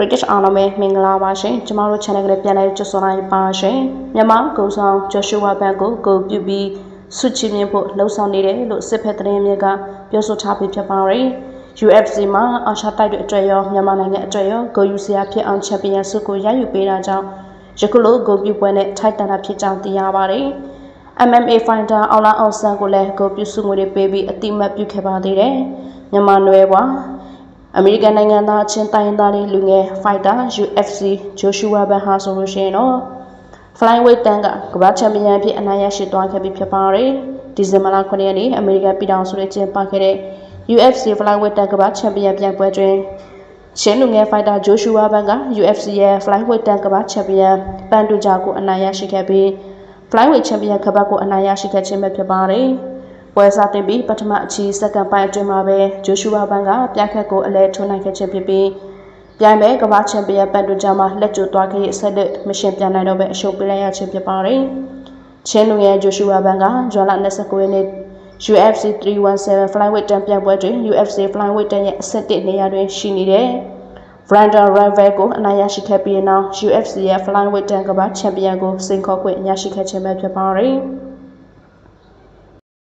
British အားလုံးပဲမင်္ဂလာပါရှင်ကျမတို့ channel ကလေးပြန်လည်ကြိုဆိုလိုက်ပါရှင်မြန်မာကိုဆောင် Joshua Bank ကိုဂုဏ်ပြုပြီးဆုချီးမြှင့်ဖို့လှုံ့ဆော်နေတယ်လို့စစ်ဖက်သတင်းမြစ်ကပြောဆိုထားပြီးဖြစ်ပါတယ် UFC မှာအာရှတိုက်တွေအတွက်ရောမြန်မာနိုင်ငံအတွက်ရောဂုဏ်ယူစရာဖြစ်အောင်ချန်ပီယံဆုကိုရယူပေးတာကြောင့်ယခုလိုဂုဏ်ပြုပွဲနဲ့ထိုက်တန်တာဖြစ်ကြောင်းသိရပါတယ် MMA fighter အောင်လာအောင်ဆန်ကိုလည်းဂုဏ်ပြုဆုငွေတွေပေးပြီးအတိမတ်ပြုခဲ့ပါသေးတယ်မြန်မာနွယ်ဘွား အမေရိကန်နိုင်ငံသားအချင်းတိုင်းသားလေးလူငယ် fighter UFC Joshua Ban ဟာဆိုလို့ရှိရင်တော့ flyweight တန်းကကမ္ဘာချန်ပီယံအဖြစ်အနိုင်ရရှိသွားခဲ့ပြီဖြစ်ပါတယ်။ဒီဇင်ဘာလ9ရက်နေ့အမေရိကန်ပြည်ထောင်စုရဲ့ကျင်းပခဲ့တဲ့ UFC flyweight တန်းကမ္ဘာချန်ပီယံပြိုင်ပွဲတွင်ရှင်းလူငယ် fighter Joshua Ban က UFC ရဲ့ flyweight တန်းကမ္ဘာချန်ပီယံပန်တူဂျာကိုအနိုင်ရရှိခဲ့ပြီး flyweight ချန်ပီယံကမ္ဘာကိုအနိုင်ရရှိခဲ့ခြင်းပဲဖြစ်ပါတယ်။ ပွဲစားတင်ပြီးပထမအချီစက္ကန့်ပိုင်းအတွင်းမှာပဲ Joshua Ban ကပြိုင်ခတ်ကိုအလဲထိုးနိုင်ခဲ့ခြင်းဖြစ်ပြီးပြိုင်ပွဲကမ္ဘာချန်ပီယံပန်တူဂျာမှာလက်ကျိုးသွားခဲ့တဲ့ဆက်လက်မရှင်ပြိုင်နိုင်တော့ပဲအရှုံးပေးလိုက်ရခြင်းဖြစ်ပါတယ်။ချင်းလူငယ် Joshua Ban ကဇွန်လ29ရက်နေ့ UFC 317 flyweight တန်ပြိုင်ပွဲတွင် UFC flyweight တန်ရဲ့အဆင့်1နေရာတွင်ရှိနေတဲ့ Brandon Royval ကိုအနိုင်ရရှိခဲ့ပြီးနောက် UFC ရဲ့ flyweight တန်ကမ္ဘာချန်ပီယံကိုစိန်ခေါ်ခွင့်ရရှိခဲ့ခြင်းပဲဖြစ်ပါတယ်။